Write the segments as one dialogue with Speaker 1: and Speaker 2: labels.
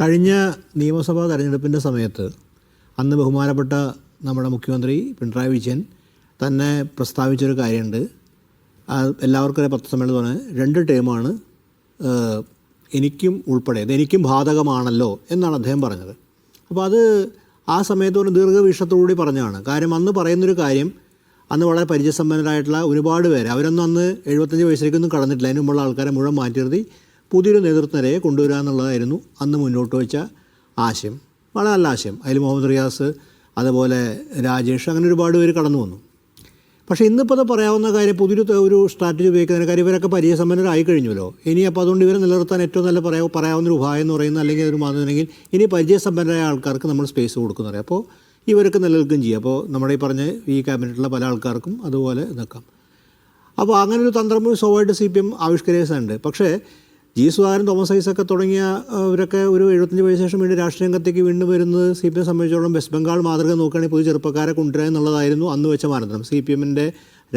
Speaker 1: കഴിഞ്ഞ നിയമസഭാ തെരഞ്ഞെടുപ്പിന്റെ സമയത്ത് അന്ന് ബഹുമാനപ്പെട്ട നമ്മുടെ മുഖ്യമന്ത്രി പിണറായി വിജയൻ തന്നെ പ്രസ്താവിച്ചൊരു കാര്യമുണ്ട്. എല്ലാവർക്കും ഒരു പത്രസമ്മേളനം പറഞ്ഞ രണ്ട് ടേമാണ് എനിക്കും ഉൾപ്പെടെ എനിക്കും ബാധകമാണല്ലോ എന്നാണ് അദ്ദേഹം പറഞ്ഞത്. അപ്പോൾ അത് ആ സമയത്ത് ഒരു ദീർഘവീക്ഷണത്തോടുകൂടി പറഞ്ഞതാണ്. കാര്യം അന്ന് പറയുന്നൊരു കാര്യം അന്ന് വളരെ പരിചയസമ്പന്നരായിട്ടുള്ള ഒരുപാട് പേര് അവരൊന്നും അന്ന് എഴുപത്തഞ്ച് വയസ്സിലേക്കൊന്നും കടന്നിട്ടില്ല. അതിന് മുമ്പുള്ള ആൾക്കാരെ മുഴുവൻ മാറ്റി നിർത്തി പുതിയൊരു നേതൃത്വനിരയെ കൊണ്ടുവരിക എന്നുള്ളതായിരുന്നു അന്ന് മുന്നോട്ട് വെച്ച ആശയം. വളരെ നല്ല ആശയം. അതിൽ മുഹമ്മദ് റിയാസ് അതുപോലെ രാജേഷ് അങ്ങനെ ഒരുപാട് പേര് കടന്നു വന്നു. പക്ഷേ ഇന്നിപ്പോൾ അത് പറയാവുന്ന കാര്യം പുതിയൊരു ഒരു സ്ട്രാറ്റജി ഉപയോഗിക്കുന്ന കാര്യം ഇവരൊക്കെ പരിചയസമ്പന്നരായി കഴിഞ്ഞല്ലോ ഇനി അപ്പോൾ അതുകൊണ്ട് ഇവരെ നിലനിർത്താൻ ഏറ്റവും നല്ല പറയാ പറയാവുന്ന ഒരു ഉപായം എന്ന് പറയുന്ന അല്ലെങ്കിൽ ഒരു മാതൃകയിൽ ഇനി പരിചയസമ്പന്നരായ ആൾക്കാർക്ക് നമ്മൾ സ്പേസ് കൊടുക്കുന്ന പറയാം അപ്പോൾ ഇവരൊക്കെ നിലനിൽക്കുകയും ചെയ്യും. അപ്പോൾ നമ്മുടെ ഈ പറഞ്ഞ ഈ ക്യാബിനറ്റിലുള്ള പല ആൾക്കാർക്കും അതുപോലെ നിൽക്കാം. അപ്പോൾ അങ്ങനെ ഒരു തന്ത്രം സ്വാഭാവികമായിട്ട് സി പി എം ആവിഷ്കരിച്ചുണ്ട് പക്ഷേ ജി സുധാകരൻ തോമസ് ഐസൊക്കെ തുടങ്ങിയവരൊക്കെ ഒരു എഴുപത്തഞ്ച് വയസ്സ് ശേഷം വീണ്ടും രാഷ്ട്രീയ രംഗത്തേക്ക് വീണ്ടും വരുന്നത് സി പി എം സംബന്ധിച്ചോളം വെസ്റ്റ് ബംഗാൾ മാതൃക നോക്കുകയാണെങ്കിൽ പുതിയ ചെറുപ്പക്കാരെ കൊണ്ടുവരിക എന്നുള്ളതായിരുന്നു അന്ന് വെച്ച മാനദണ്ഡം. സി പി എമ്മിന്റെ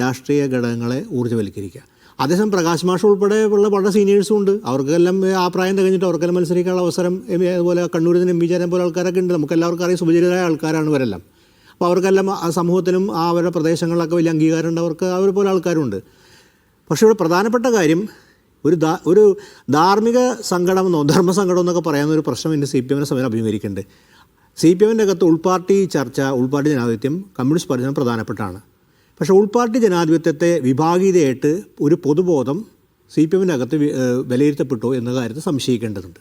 Speaker 1: രാഷ്ട്രീയ ഘടകങ്ങളെ ഊർജവൽക്കരിക്കുക. അതേസമയം പ്രകാശ് മാഷ് ഉൾപ്പെടെ ഉള്ള വളരെ സീനിയേഴ്സും ഉണ്ട്. അവർക്കെല്ലാം ആ പ്രായം തികഞ്ഞിട്ട് അവർക്കെല്ലാം മത്സരിക്കാനുള്ള അവസരം അതുപോലെ കണ്ണൂരിൽ നിന്ന് എം ബി ചാരൻ പോലെ ആൾക്കാരൊക്കെ ഉണ്ട്. നമുക്ക് എല്ലാവർക്കും അറിയാം സുപരിചിതരായ ആൾക്കാരാണ് ഇവരെല്ലാം. അപ്പോൾ അവർക്കെല്ലാം ആ സമൂഹത്തിലും ആ അവരുടെ പ്രദേശങ്ങളിലൊക്കെ വലിയ അംഗീകാരം ഉണ്ട് അവർക്ക് അവരെ പോലെ ആൾക്കാരുണ്ട്. പക്ഷേ ഇവിടെ പ്രധാനപ്പെട്ട കാര്യം ഒരു ദാ ഒരു ധാർമ്മിക സങ്കടം എന്നോ ധർമ്മ സങ്കടം എന്നൊക്കെ പറയാവുന്ന ഒരു പ്രശ്നം ഇന്ന് സി പി എമ്മിനെ സമയം അഭിമുഖീകരിക്കുന്നുണ്ട്. സി പി എമ്മിന്റെ അകത്ത് ഉൾപാർട്ടി ചർച്ച ഉൾപാർട്ടി ജനാധിപത്യം കമ്മ്യൂണിസ്റ്റ് പാർട്ടി പ്രധാനപ്പെട്ടാണ്. പക്ഷേ ഉൾപാർട്ടി ജനാധിപത്യത്തെ വിഭാഗീയതയായിട്ട് ഒരു പൊതുബോധം സി പി എമ്മിന്റെ അകത്ത് വിലയിരുത്തപ്പെട്ടു എന്ന കാര്യത്തിൽ സംശയിക്കേണ്ടതുണ്ട്.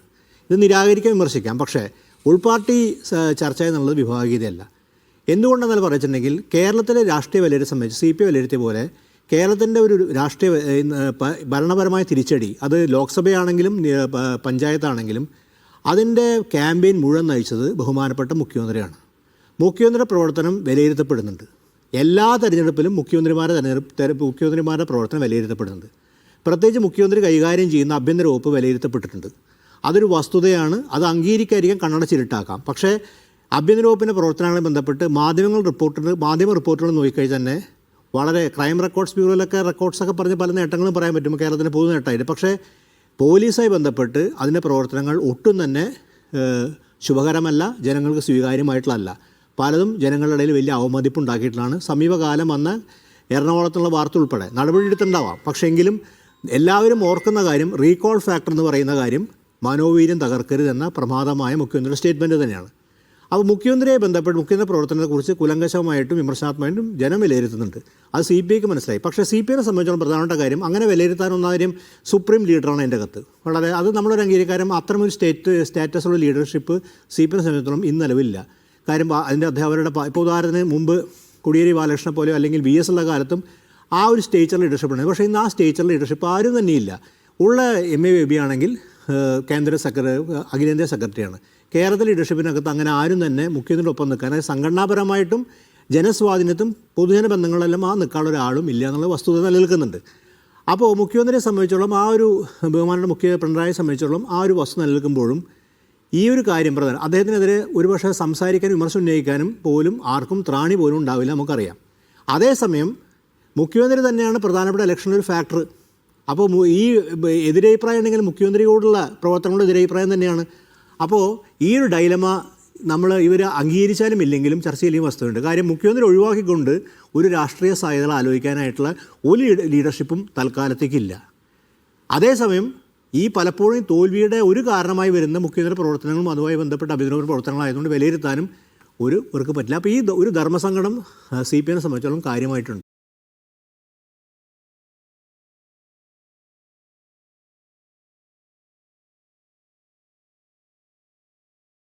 Speaker 1: ഇത് നിരാകരിക്കാൻ വിമർശിക്കാം. പക്ഷേ ഉൾപാർട്ടി ചർച്ച എന്നുള്ളത് വിഭാഗീയതയല്ല എന്തുകൊണ്ടെന്നാൽ പറഞ്ഞിട്ടുണ്ടെങ്കിൽ കേരളത്തിലെ രാഷ്ട്രീയ വിലയിരുത്തൽ സംബന്ധിച്ച് സി പി വിലയിരുത്തിയ പോലെ കേരളത്തിന്റെ ഒരു രാഷ്ട്രീയ ഭരണപരമായ തിരിച്ചടി അത് ലോക്സഭയാണെങ്കിലും പഞ്ചായത്താണെങ്കിലും അതിന്റെ ക്യാമ്പയിൻ മുഴുവൻ നയിച്ചത് ബഹുമാനപ്പെട്ട മുഖ്യമന്ത്രിയാണ്. മുഖ്യമന്ത്രിയുടെ പ്രവർത്തനം വിലയിരുത്തപ്പെടുന്നുണ്ട്. എല്ലാ തെരഞ്ഞെടുപ്പിലും മുഖ്യമന്ത്രിമാരെ തെരഞ്ഞെടുപ്പ് മുഖ്യമന്ത്രിമാരുടെ പ്രവർത്തനം വിലയിരുത്തപ്പെടുന്നുണ്ട്. പ്രത്യേകിച്ച് മുഖ്യമന്ത്രി കൈകാര്യം ചെയ്യുന്ന ആഭ്യന്തര വകുപ്പ് വിലയിരുത്തപ്പെട്ടിട്ടുണ്ട്. അതൊരു വസ്തുതയാണ്. അത് അംഗീകരിക്കാതിരിക്കാൻ കണ്ണടച്ചിരുട്ടാക്കാം പക്ഷേ ആഭ്യന്തര വകുപ്പിന്റെ പ്രവർത്തനങ്ങളെ ബന്ധപ്പെട്ട് മാധ്യമങ്ങൾ റിപ്പോർട്ടർ മാധ്യമ റിപ്പോർട്ടുകൾ നോക്കിക്കഴിഞ്ഞാൽ തന്നെ വളരെ ക്രൈം റെക്കോർഡ്സ് ബ്യൂറോയിലൊക്കെ റെക്കോർഡ്സൊക്കെ പറഞ്ഞ് പല നേട്ടങ്ങളും പറയാൻ പറ്റും. കേരളത്തിന്റെ പൊതു നേട്ടമായിട്ട്. പക്ഷേ പോലീസായി ബന്ധപ്പെട്ട് അതിന്റെ പ്രവർത്തനങ്ങൾ ഒട്ടും തന്നെ ശുഭകരമല്ല ജനങ്ങൾക്ക് സ്വീകാര്യമായിട്ടുള്ളതല്ല. പലതും ജനങ്ങളുടെ ഇടയിൽ വലിയ അവമതിപ്പ് ഉണ്ടാക്കിയിട്ടുള്ളതാണ് സമീപകാലം വന്ന എറണാകുളത്തുള്ള വാർത്ത ഉൾപ്പെടെ നടപടിയെടുത്തുണ്ടാവാം പക്ഷേ എങ്കിലും എല്ലാവരും ഓർക്കുന്ന കാര്യം റീകോൾ ഫാക്ടർ എന്ന് പറയുന്ന കാര്യം മനോവീര്യം തകർക്കരുതെന്ന പ്രമാദമായ മുഖ്യമന്ത്രിയുടെ സ്റ്റേറ്റ്മെന്റ് തന്നെയാണ്. അപ്പോൾ മുഖ്യമന്ത്രിയെ ബന്ധപ്പെട്ട് മുഖ്യമന്ത്രി പ്രവർത്തനത്തെക്കുറിച്ച് കുലങ്കശമായിട്ടും വിമർശനാത്മകമായിട്ടും ജനം വിലയിരുത്തുന്നുണ്ട്. അത് സി പി ഐക്ക് മനസ്സിലായി. പക്ഷേ സി പി ഐനെ സംബന്ധിച്ചോളം പ്രധാനപ്പെട്ട കാര്യം അങ്ങനെ വിലയിരുത്താനൊന്ന കാര്യം സുപ്രീം ലീഡറാണ് എന്റെ കത്ത് വളരെ അത് നമ്മളൊരു അംഗീകാരം അത്തരമൊരു സ്റ്റേറ്റ് സ്റ്റാറ്റസുള്ള ലീഡർഷിപ്പ് സി പി ഐനെ സംബന്ധിച്ചിടത്തോളം ഇന്ന് നിലവില്ല കാര്യം അതിന്റെ അധ്യാപകരുടെ ഇപ്പോൾ ഉദാഹരണത്തിന് മുമ്പ് കോടിയേരി ബാലകൃഷ്ണ പോലെ അല്ലെങ്കിൽ വി എസ് ഉള്ള കാലത്തും ആ ഒരു സ്റ്റേച്ചർ ലീഡർഷിപ്പ് ഉണ്ട് പക്ഷേ ഇന്ന് ആ സ്റ്റേച്ചർ ലീഡർഷിപ്പ് ആരും തന്നെയില്ല. ഉള്ള എം എ ബി ആണെങ്കിൽ കേന്ദ്ര സെക്രട്ടറി അഖിലേന്ത്യാ സെക്രട്ടറിയാണ്. കേരളത്തിലെ ലീഡർഷിപ്പിനകത്ത് അങ്ങനെ ആരും തന്നെ മുഖ്യമന്ത്രിയുടെ ഒപ്പം നിൽക്കാൻ അതായത് സംഘടനാപരമായിട്ടും ജനസ്വാധീനത്തും പൊതുജന ബന്ധങ്ങളെല്ലാം ആ നിൽക്കാനുള്ള ഒരാളും ഇല്ല എന്നുള്ള വസ്തുത നിലനിൽക്കുന്നുണ്ട്. അപ്പോൾ മുഖ്യമന്ത്രിയെ സംബന്ധിച്ചോളം ആ ഒരു ബഹുമാനയുടെ മുഖ്യ പിണറായിയെ സംബന്ധിച്ചോളം ആ ഒരു വസ്തു നിലനിൽക്കുമ്പോഴും ഈ ഒരു കാര്യം പ്രധാനം അദ്ദേഹത്തിനെതിരെ ഒരുപക്ഷെ സംസാരിക്കാനും വിമർശനം ഉന്നയിക്കാനും പോലും ആർക്കും ത്രാണി പോലും ഉണ്ടാവില്ല നമുക്കറിയാം. അതേസമയം മുഖ്യമന്ത്രി തന്നെയാണ് പ്രധാനപ്പെട്ട ഇലക്ഷനിൽ ഒരു ഫാക്ടർ അപ്പോൾ ഈ എതിരഭിപ്രായം ഉണ്ടെങ്കിൽ മുഖ്യമന്ത്രിയോടുള്ള പ്രവർത്തനങ്ങളുടെ എതിരഭിപ്രായം തന്നെയാണ്. അപ്പോൾ ഈ ഒരു ഡൈലമ നമ്മൾ ഇവർ അംഗീകരിച്ചാലും ഇല്ലെങ്കിലും ചർച്ച ചെയ്യലും വസ്തുണ്ട് കാര്യം മുഖ്യമന്ത്രി ഒഴിവാക്കിക്കൊണ്ട് ഒരു രാഷ്ട്രീയ സാധ്യതകൾ ആലോചിക്കാനായിട്ടുള്ള ഒരു ലീഡ- ലീഡർഷിപ്പും തൽക്കാലത്തേക്കില്ല. അതേസമയം ഈ പലപ്പോഴും തോൽവിയുടെ ഒരു കാരണമായി വരുന്ന മുഖ്യമന്ത്രി പ്രവർത്തനങ്ങളും അതുമായി ബന്ധപ്പെട്ട അഭിനന്ദന പ്രവർത്തനങ്ങളായതുകൊണ്ട് വിലയിരുത്താനും ഒരു ഇവർക്ക് പറ്റില്ല. അപ്പോൾ ഈ ഒരു ധർമ്മസങ്കടം സി പി എമ്മിനെ സംബന്ധിച്ചോളം കാര്യമായിട്ടുണ്ട്.